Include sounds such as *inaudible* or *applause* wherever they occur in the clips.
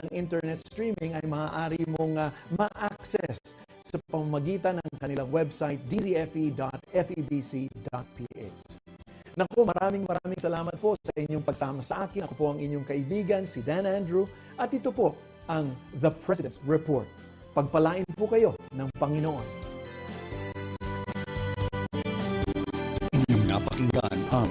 ng internet streaming ay maaari mong ah, ma-access sa pamamagitan ng kanilang website dzfe.febc.ph. Naku, maraming maraming salamat po sa inyong pagsama sa akin. Ako po ang inyong kaibigan, si Dan Andrew, at ito po ang The President's Report. Pagpalain po kayo ng Panginoon. Inyong napakinggan ang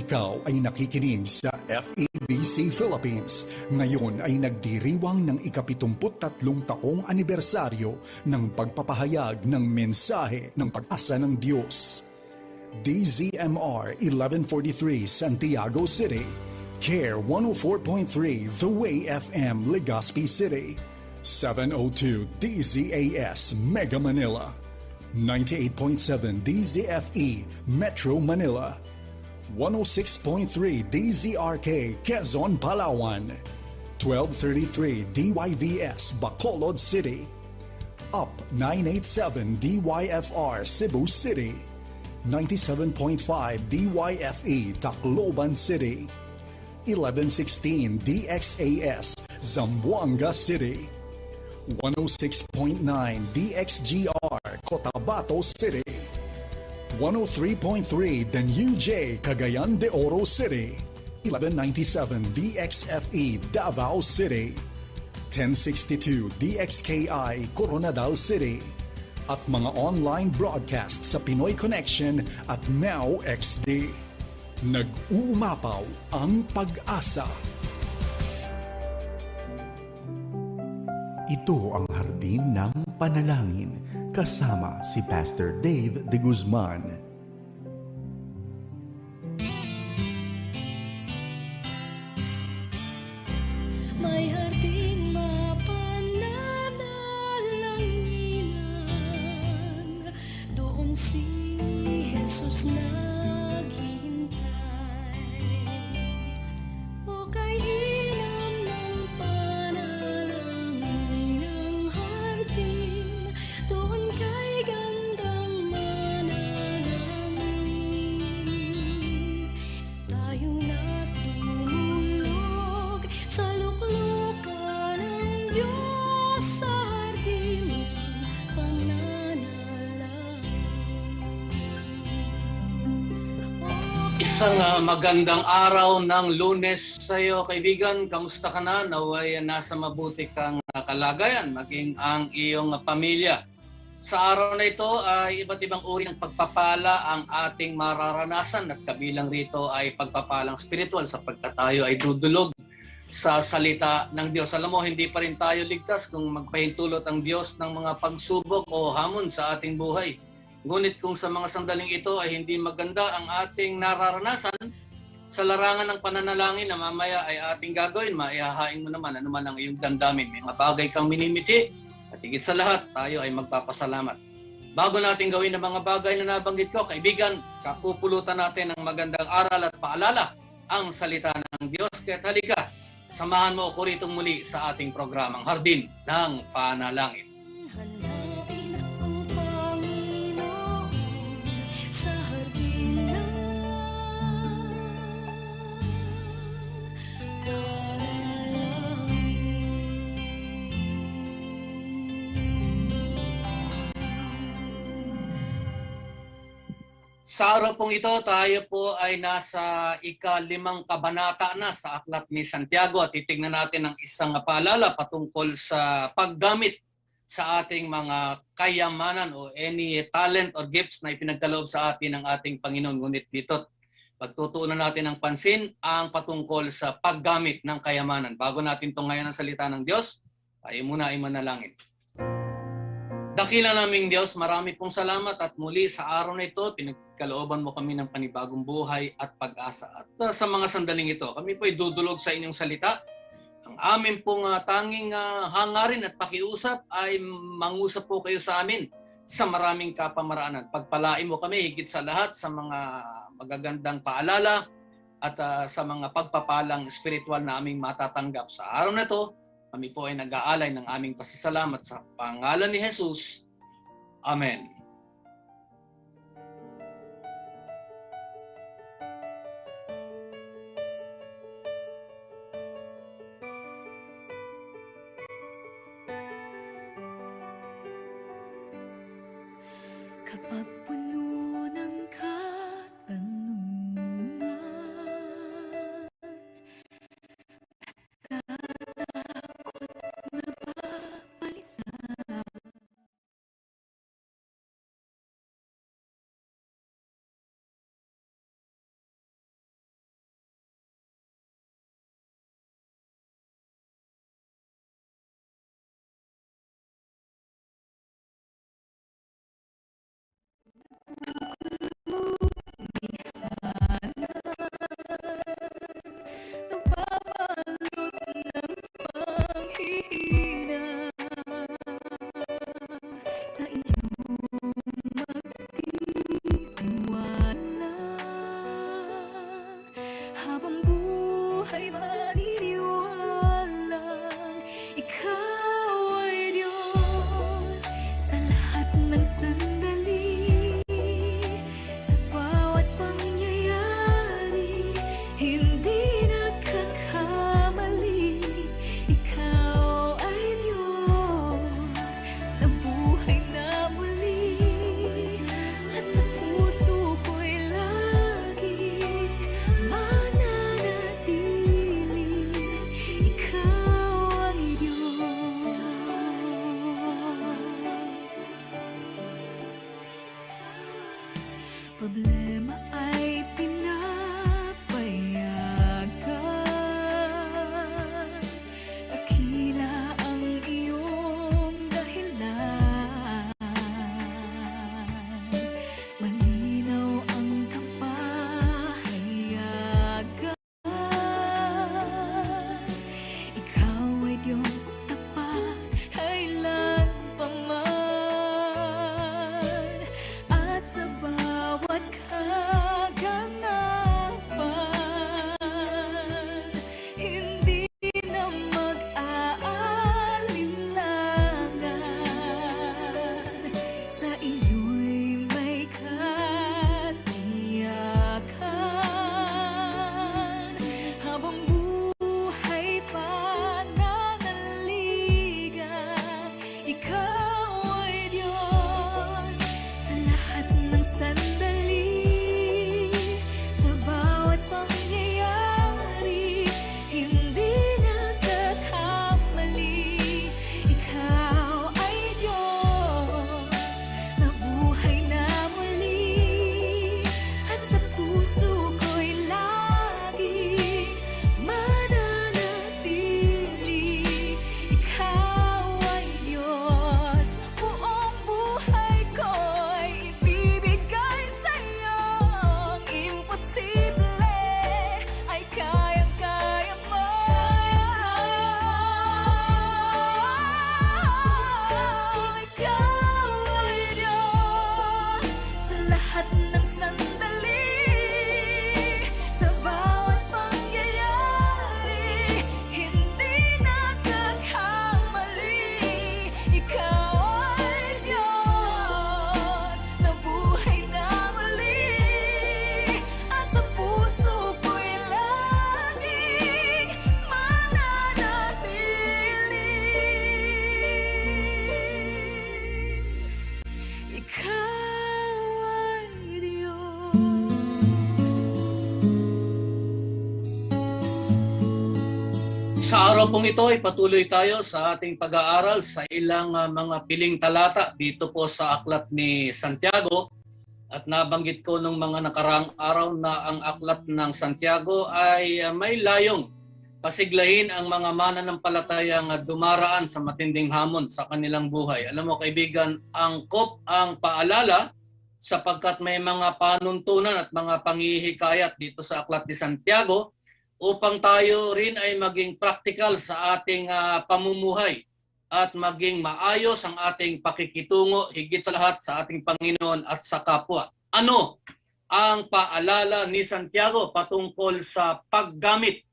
Ikaw ay nakikinig sa FEBC Philippines. Ngayon ay nagdiriwang ng ikapitumput-tatlong taong anibersaryo ng pagpapahayag ng mensahe ng pag-asa ng Diyos. DZMR 1143 Santiago City, CARE 104.3 The Way FM Legazpi City, 702 DZAS Mega Manila, 98.7 DZFE Metro Manila, 106.3 DZRK Quezon, Palawan, 1233 DYVS Bacolod City, Up 987 DYFR Cebu City, 97.5 DYFE Tacloban City, 1116 DXAS Zamboanga City, 106.9 DXGR Cotabato City, 103.3 The New Cagayan de Oro City, 1197 DXFE Davao City, 1062 DXKI Coronadal City, at mga online broadcast sa Pinoy Connection at Now XD. Nag-uumapaw ang pag-asa. Ito ang hardin ng panalangin kasama si Pastor Dave de Guzman. Isang ah, magandang araw ng lunes sa iyo, kaibigan. Kamusta ka na? Naway nasa mabuti kang ah, kalagayan, maging ang iyong pamilya. Sa araw na ito ay iba't ibang uri ng pagpapala ang ating mararanasan at kabilang rito ay pagpapalang spiritual sapagkat tayo ay dudulog sa salita ng Diyos. Alam mo, hindi pa rin tayo ligtas kung magpahintulot ang Diyos ng mga pagsubok o hamon sa ating buhay. Ngunit kung sa mga sandaling ito ay hindi maganda ang ating nararanasan, sa larangan ng pananalangin na mamaya ay ating gagawin, maihahain mo naman ano man ang iyong damdamin. May mga bagay kang minimiti at higit sa lahat, tayo ay magpapasalamat. Bago natin gawin ang mga bagay na nabanggit ko, kaibigan, kapupulutan natin ng magandang aral at paalala ang salita ng Diyos. Kaya halika, samahan mo ako rito muli sa ating programang Hardin ng Panalangin. Hanapin Sa araw pong ito, tayo po ay nasa ikalimang kabanata na sa Aklat ni Santiago at titignan natin ang isang paalala patungkol sa paggamit sa ating mga kayamanan o any talent or gifts na ipinagkaloob sa atin ng ating Panginoon. Ngunit dito, pagtutuunan natin ng pansin ang patungkol sa paggamit ng kayamanan. Bago natin itong ngayon ang salita ng Diyos, tayo muna ay manalangin. Dakila naming Diyos, marami pong salamat at muli sa araw na ito, pinagkalooban mo kami ng panibagong buhay at pag-asa. At uh, sa mga sandaling ito, kami po ay dudulog sa inyong salita. Ang amin pong ah, tanging ah, hangarin at pakiusap ay mangusap po kayo sa amin sa maraming kapamaraanan. Pagpalain mo kami higit sa lahat sa mga magagandang paalala at ah, sa mga pagpapalang spiritual na aming matatanggap. Sa araw na to, kami po ay nag-aalay ng aming pasasalamat sa pangalan ni Jesus. Amen. Kapag Ikaw ay Sa araw pong ito ay patuloy tayo sa ating pag-aaral sa ilang ah, mga piling talata dito po sa aklat ni Santiago. At nabanggit ko nung mga nakaraang araw na ang aklat ng Santiago ay ah, may layong pasiglahin ang mga mananampalatayang ah, dumaraan sa matinding hamon sa kanilang buhay. Alam mo kaibigan, angkop ang paalala sapagkat may mga panuntunan at mga panghihikayat dito sa aklat ni Santiago upang tayo rin ay maging practical sa ating ah, pamumuhay at maging maayos ang ating pakikitungo higit sa lahat sa ating Panginoon at sa kapwa. Ano ang paalala ni Santiago patungkol sa paggamit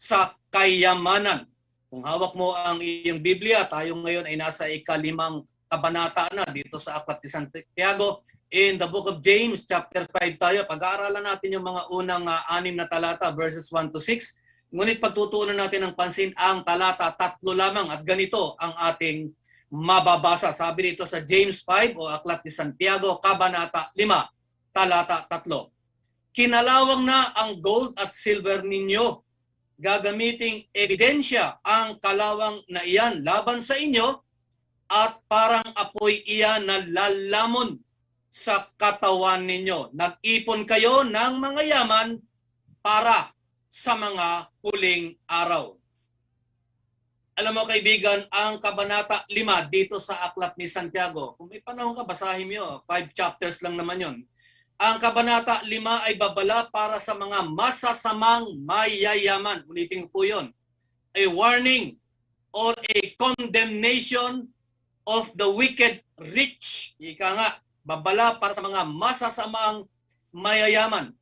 sa kayamanan? Kung hawak mo ang iyong Biblia, tayo ngayon ay nasa ikalimang kabanata na dito sa Aklat ni Santiago. In the book of James, chapter 5 tayo, pag-aaralan natin yung mga unang ah, anim na talata, verses 1 to 6. Ngunit pagtutuunan natin ng pansin ang talata tatlo lamang at ganito ang ating mababasa. Sabi dito sa James 5 o Aklat ni Santiago, Kabanata 5, talata 3. Kinalawang na ang gold at silver ninyo. Gagamiting ebidensya ang kalawang na iyan laban sa inyo at parang apoy iyan na lalamon sa katawan ninyo. Nag-ipon kayo ng mga yaman para sa mga huling araw. Alam mo kaibigan, ang Kabanata 5 dito sa Aklat ni Santiago, kung may panahon ka, basahin mo. Five chapters lang naman yon. Ang Kabanata 5 ay babala para sa mga masasamang mayayaman. Ulitin po yun. A warning or a condemnation of the wicked rich. Ika nga, babala para sa mga masasamang mayayaman.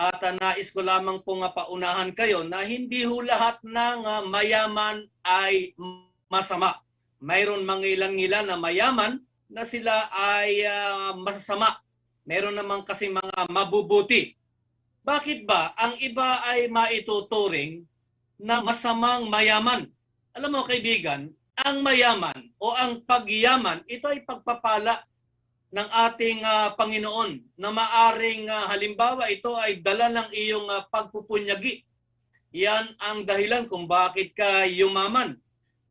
At uh, nais ko lamang pong uh, paunahan kayo na hindi ho lahat ng uh, mayaman ay masama. Mayroon mga ilan-ilan na mayaman na sila ay uh, masasama. Meron naman kasi mga mabubuti. Bakit ba ang iba ay maituturing na masamang mayaman? Alam mo kaibigan, ang mayaman o ang pagyaman, ito ay pagpapala ng ating ah, Panginoon na maaring ah, halimbawa ito ay dala ng iyong ah, pagpupunyagi. Yan ang dahilan kung bakit ka yumaman.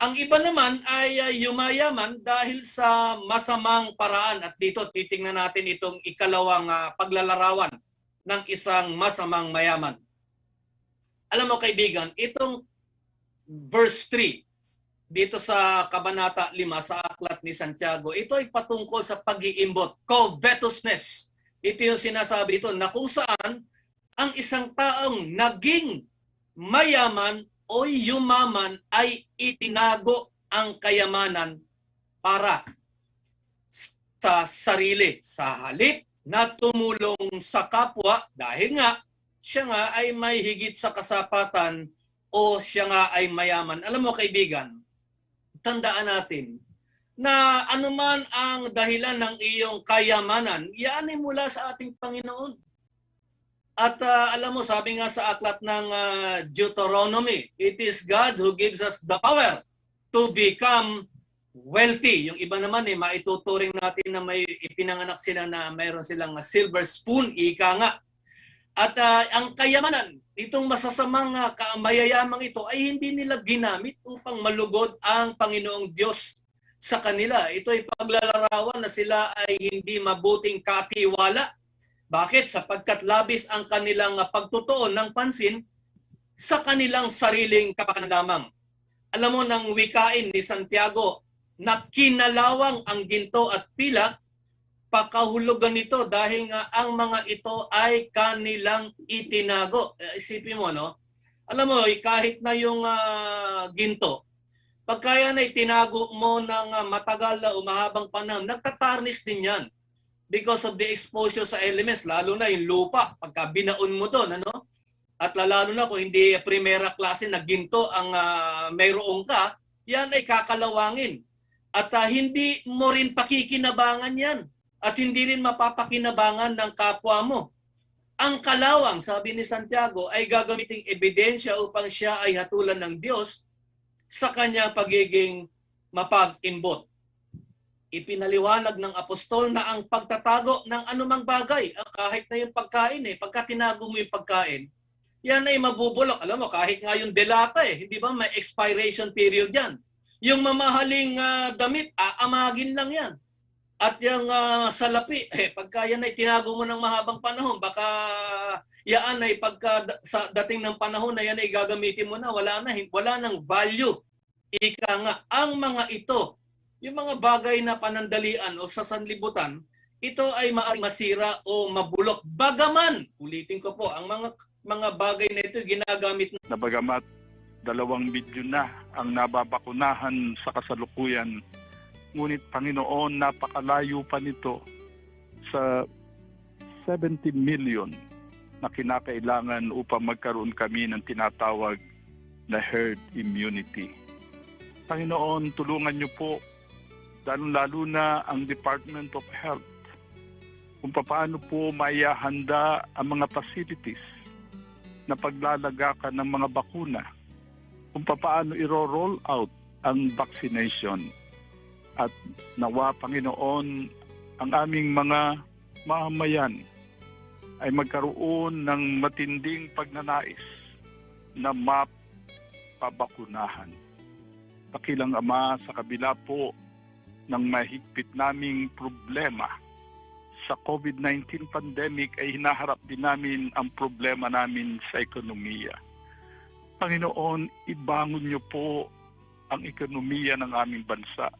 Ang iba naman ay ah, yumayaman dahil sa masamang paraan at dito titingnan natin itong ikalawang ah, paglalarawan ng isang masamang mayaman. Alam mo kaibigan, itong verse 3 dito sa Kabanata 5 sa Aklat ni Santiago, ito ay patungkol sa pag-iimbot, covetousness. Ito yung sinasabi ito na kung saan ang isang taong naging mayaman o yumaman ay itinago ang kayamanan para sa sarili. Sa halip na tumulong sa kapwa dahil nga siya nga ay may higit sa kasapatan o siya nga ay mayaman. Alam mo kaibigan, tandaan natin na anuman ang dahilan ng iyong kayamanan, yan ay mula sa ating Panginoon. At ah, alam mo, sabi nga sa aklat ng ah, Deuteronomy, it is God who gives us the power to become wealthy. Yung iba naman eh, maituturing natin na may ipinanganak sila na mayroon silang silver spoon, ika nga. At ah, ang kayamanan, itong masasamang uh, mayayamang ito ay hindi nila ginamit upang malugod ang Panginoong Diyos sa kanila. Ito ay paglalarawan na sila ay hindi mabuting katiwala. Bakit? Sapagkat labis ang kanilang pagtutuon ng pansin sa kanilang sariling kapakanan lamang. Alam mo, ng wikain ni Santiago na kinalawang ang ginto at pilak pakahulugan nito dahil nga ang mga ito ay kanilang itinago. Eh, Isipin mo, no? Alam mo, eh, kahit na yung ah, ginto, pagka yan ay tinago mo ng ah, matagal na umahabang panahon, nagtatarnish din yan because of the exposure sa elements, lalo na yung lupa, pagka binaon mo doon, ano? At lalo na kung hindi primera klase na ginto ang ah, mayroong ka, yan ay kakalawangin. At ah, hindi mo rin pakikinabangan yan at hindi rin mapapakinabangan ng kapwa mo. Ang kalawang, sabi ni Santiago, ay gagamiting ebidensya upang siya ay hatulan ng Diyos sa kanyang pagiging mapag-imbot. Ipinaliwanag ng apostol na ang pagtatago ng anumang bagay, ah, kahit na yung pagkain eh, pagka tinago mo yung pagkain, yan ay mabubulok. Alam mo, kahit nga yung delata eh, hindi ba may expiration period yan. Yung mamahaling ah, damit, aamagin lang yan. At yung ah, salapi, *laughs* eh, pagka yan ay tinago mo ng mahabang panahon, baka yan ay pagka sa dating ng panahon na yan ay gagamitin mo na, wala na, wala nang value. Ika nga, ang mga ito, yung mga bagay na panandalian o sa sanlibutan, ito ay maaaring masira o mabulok. Bagaman, ulitin ko po, ang mga mga bagay na ito ginagamit na bagamat dalawang milyon na ang nababakunahan sa kasalukuyan. Ngunit Panginoon, napakalayo pa nito sa 70 million na kinakailangan upang magkaroon kami ng tinatawag na herd immunity. Panginoon, tulungan niyo po, lalo na ang Department of Health, kung paano po maihahanda ang mga facilities na paglalagakan ng mga bakuna, kung paano iro-roll out ang vaccination. At nawa, Panginoon, ang aming mga mamamayan ay magkaroon ng matinding pagnanais na mapabakunahan. Pakilang Ama, sa kabila po ng mahigpit naming problema sa COVID-19 pandemic ay hinaharap din namin ang problema namin sa ekonomiya. Panginoon, ibangon niyo po ang ekonomiya ng aming bansa.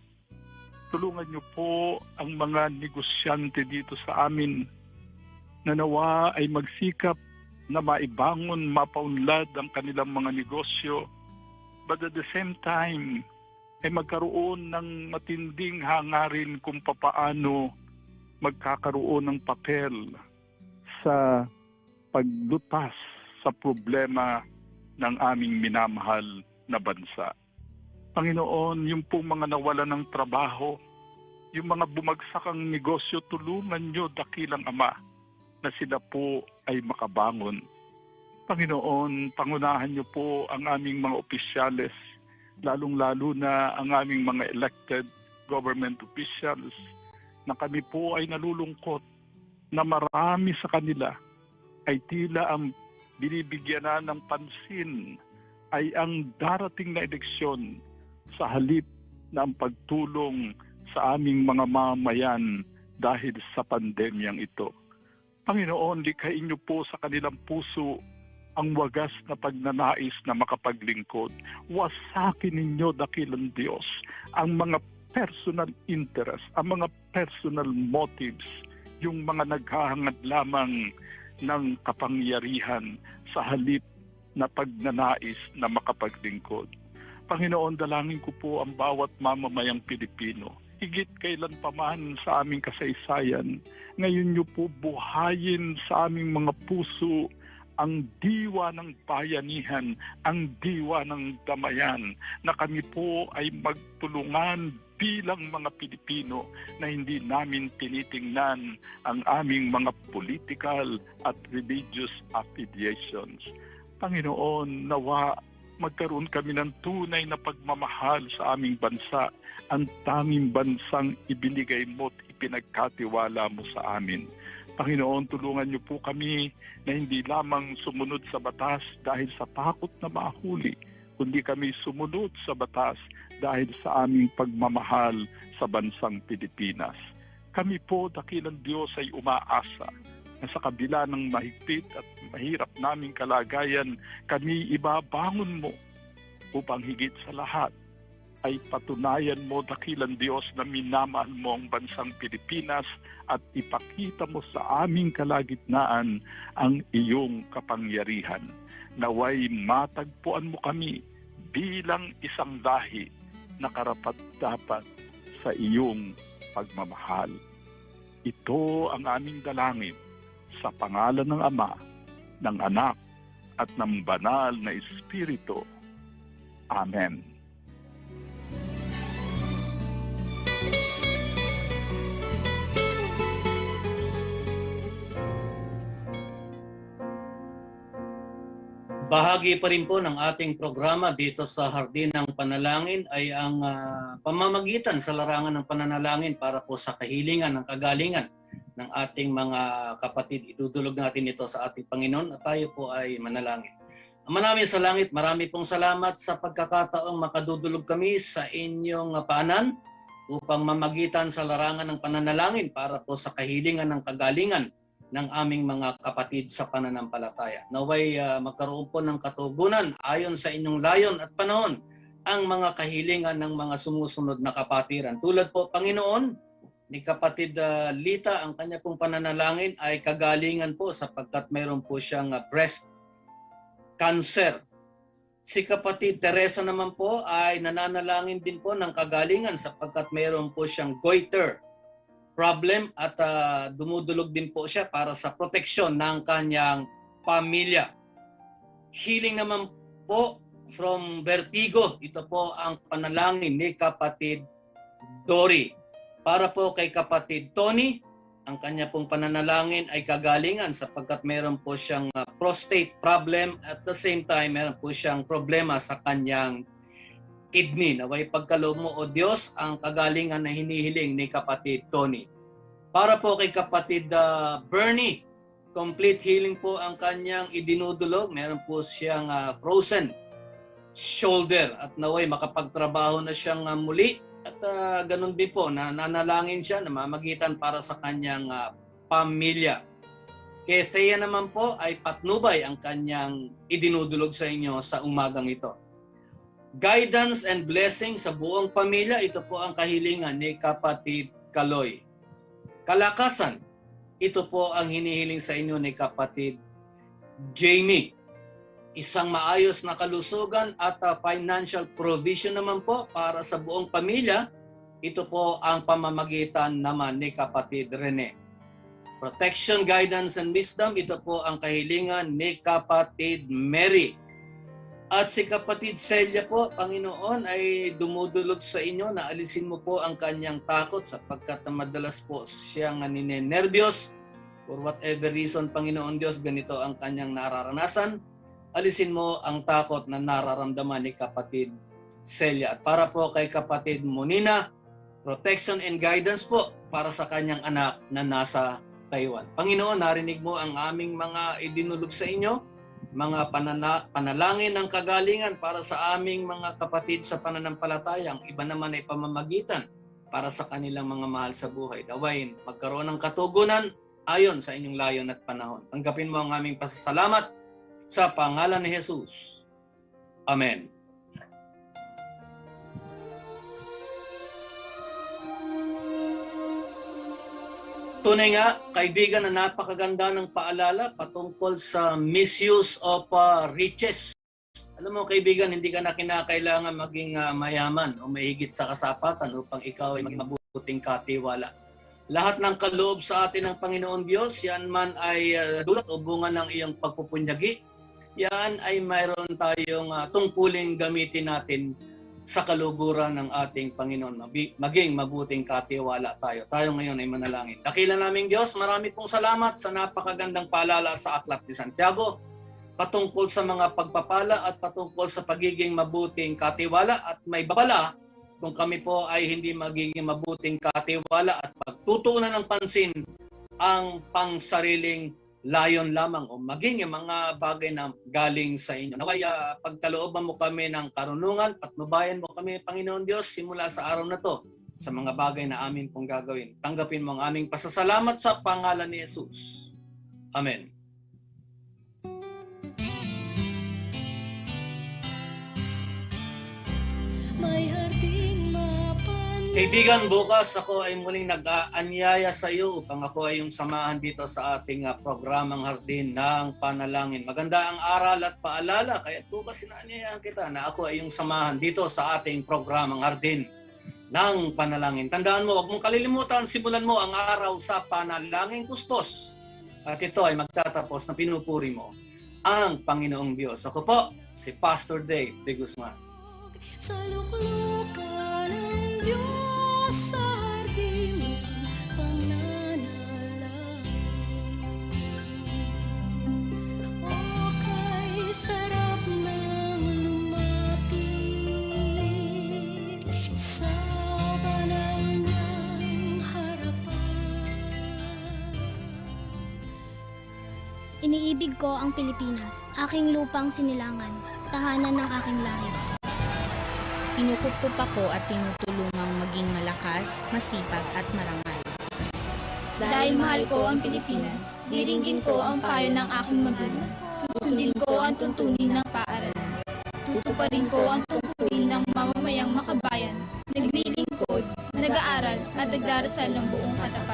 Tulungan niyo po ang mga negosyante dito sa amin na nawa ay magsikap na maibangon, mapaunlad ang kanilang mga negosyo. But at the same time, ay magkaroon ng matinding hangarin kung papaano magkakaroon ng papel sa paglutas sa problema ng aming minamahal na bansa. Panginoon, yung pong mga nawala ng trabaho, yung mga bumagsak ang negosyo, tulungan nyo, dakilang Ama, na sila po ay makabangon. Panginoon, pangunahan niyo po ang aming mga opisyales, lalong-lalo na ang aming mga elected government officials, na kami po ay nalulungkot na marami sa kanila ay tila ang binibigyan ng pansin ay ang darating na eleksyon sa halip na ang pagtulong sa aming mga mamayan dahil sa pandemyang ito. Panginoon, likhain niyo po sa kanilang puso ang wagas na pagnanais na makapaglingkod. Wasakin ninyo, dakilang Diyos, ang mga personal interest, ang mga personal motives, yung mga naghahangad lamang ng kapangyarihan sa halip na pagnanais na makapaglingkod. Panginoon, dalangin ko po ang bawat mamamayang Pilipino. Higit kailan pa man sa aming kasaysayan, ngayon niyo po buhayin sa aming mga puso ang diwa ng bayanihan, ang diwa ng damayan, na kami po ay magtulungan bilang mga Pilipino na hindi namin tinitingnan ang aming mga political at religious affiliations. Panginoon, nawa magkaroon kami ng tunay na pagmamahal sa aming bansa, ang tanging bansang ibinigay mo at ipinagkatiwala mo sa amin. Panginoon, tulungan niyo po kami na hindi lamang sumunod sa batas dahil sa takot na mahuli, kundi kami sumunod sa batas dahil sa aming pagmamahal sa bansang Pilipinas. Kami po, dakilang Diyos, ay umaasa na sa kabila ng mahigpit at mahirap naming kalagayan, kami ibabangon mo upang higit sa lahat ay patunayan mo, dakilang Diyos, na minamahal mo ang bansang Pilipinas at ipakita mo sa aming kalagitnaan ang iyong kapangyarihan. Naway matagpuan mo kami bilang isang dahi na karapat dapat sa iyong pagmamahal. Ito ang aming dalangin sa pangalan ng Ama, ng Anak, at ng Banal na Espiritu. Amen. Bahagi pa rin po ng ating programa dito sa Hardin ng Panalangin ay ang ah, pamamagitan sa larangan ng pananalangin para po sa kahilingan ng kagalingan ng ating mga kapatid. Idudulog natin ito sa ating Panginoon at tayo po ay manalangin. Ama namin sa langit, marami pong salamat sa pagkakataong makadudulog kami sa inyong paanan upang mamagitan sa larangan ng pananalangin para po sa kahilingan ng kagalingan ng aming mga kapatid sa pananampalataya. Naway ah, magkaroon po ng katugunan ayon sa inyong layon at panahon ang mga kahilingan ng mga sumusunod na kapatiran. Tulad po, Panginoon, ni kapatid ah, Lita, ang kanya pong pananalangin ay kagalingan po sapagkat mayroon po siyang ah, breast cancer. Si kapatid Teresa naman po ay nananalangin din po ng kagalingan sapagkat mayroon po siyang goiter problem at ah, dumudulog din po siya para sa proteksyon ng kanyang pamilya. Healing naman po from vertigo. Ito po ang panalangin ni kapatid Dory. Para po kay kapatid Tony, ang kanya pong pananalangin ay kagalingan sapagkat meron po siyang uh, prostate problem at the same time meron po siyang problema sa kanyang kidney. Naway pagkaloob mo o Diyos ang kagalingan na hinihiling ni kapatid Tony. Para po kay kapatid uh, Bernie, complete healing po ang kanyang idinudulog. Meron po siyang uh, frozen shoulder at naway makapagtrabaho na siyang uh, muli at uh, ganun din po, na nanalangin siya na mamagitan para sa kanyang ah, pamilya. Kay Thea naman po ay patnubay ang kanyang idinudulog sa inyo sa umagang ito. Guidance and blessing sa buong pamilya, ito po ang kahilingan ni kapatid Kaloy. Kalakasan, ito po ang hinihiling sa inyo ni kapatid Jamie isang maayos na kalusugan at uh, financial provision naman po para sa buong pamilya. Ito po ang pamamagitan naman ni kapatid Rene. Protection, guidance, and wisdom, ito po ang kahilingan ni kapatid Mary. At si kapatid Celia po, Panginoon, ay dumudulog sa inyo na alisin mo po ang kanyang takot sapagkat na madalas po siyang nininervyos. For whatever reason, Panginoon Diyos, ganito ang kanyang nararanasan alisin mo ang takot na nararamdaman ni kapatid Celia. At para po kay kapatid Monina, protection and guidance po para sa kanyang anak na nasa Taiwan. Panginoon, narinig mo ang aming mga idinulog sa inyo, mga panana, panalangin ng kagalingan para sa aming mga kapatid sa pananampalataya. Ang iba naman ay pamamagitan para sa kanilang mga mahal sa buhay. Dawain, magkaroon ng katugunan ayon sa inyong layon at panahon. Tanggapin mo ang aming pasasalamat sa pangalan ni Jesus. Amen. Tunay nga, kaibigan, na napakaganda ng paalala patungkol sa misuse of uh, riches. Alam mo, kaibigan, hindi ka na kinakailangan maging uh, mayaman o mahigit sa kasapatan upang ikaw ay maging mabuting katiwala. Lahat ng kaloob sa atin ng Panginoon Diyos, yan man ay uh, dulot o bunga ng iyong pagpupunyagi, yan ay mayroon tayong uh, tungkuling gamitin natin sa kaluguran ng ating Panginoon. Maging mabuting katiwala tayo. Tayo ngayon ay manalangin. Dakila naming Diyos, marami pong salamat sa napakagandang paalala sa Aklat ni Santiago patungkol sa mga pagpapala at patungkol sa pagiging mabuting katiwala at may babala kung kami po ay hindi magiging mabuting katiwala at pagtutuunan ng pansin ang pangsariling layon lamang o maging yung mga bagay na galing sa inyo. Naway uh, pagkalooban mo kami ng karunungan, patnubayan mo kami, Panginoon Diyos, simula sa araw na to sa mga bagay na amin pong gagawin. Tanggapin mo ang aming pasasalamat sa pangalan ni Jesus. Amen. Kaibigan, bukas ako ay muling nag-aanyaya sa iyo upang ako ay yung samahan dito sa ating ah, programang Hardin ng Panalangin. Maganda ang aral at paalala, kaya bukas inaanyayahan kita na ako ay yung samahan dito sa ating programang Hardin ng Panalangin. Tandaan mo, huwag mong kalilimutan, simulan mo ang araw sa Panalangin Kustos. At ito ay magtatapos na pinupuri mo ang Panginoong Diyos. Ako po, si Pastor Dave de Guzman. sa luklukan Diyos sa hardin ng pananalangin. O kay sarap ng lumapit sa. Iniibig ko ang Pilipinas, aking lupang sinilangan, tahanan ng aking lahi. Kinukupup ako at tinutulungang maging malakas, masipag at marangal. Dahil mahal ko ang Pilipinas, diringgin ko ang payo ng aking magulang. Susundin ko ang tuntunin ng paaralan. Tutuparin ko ang tungkulin ng mamamayang makabayan. Naglilingkod, nag-aaral at nagdarasal ng buong katapat.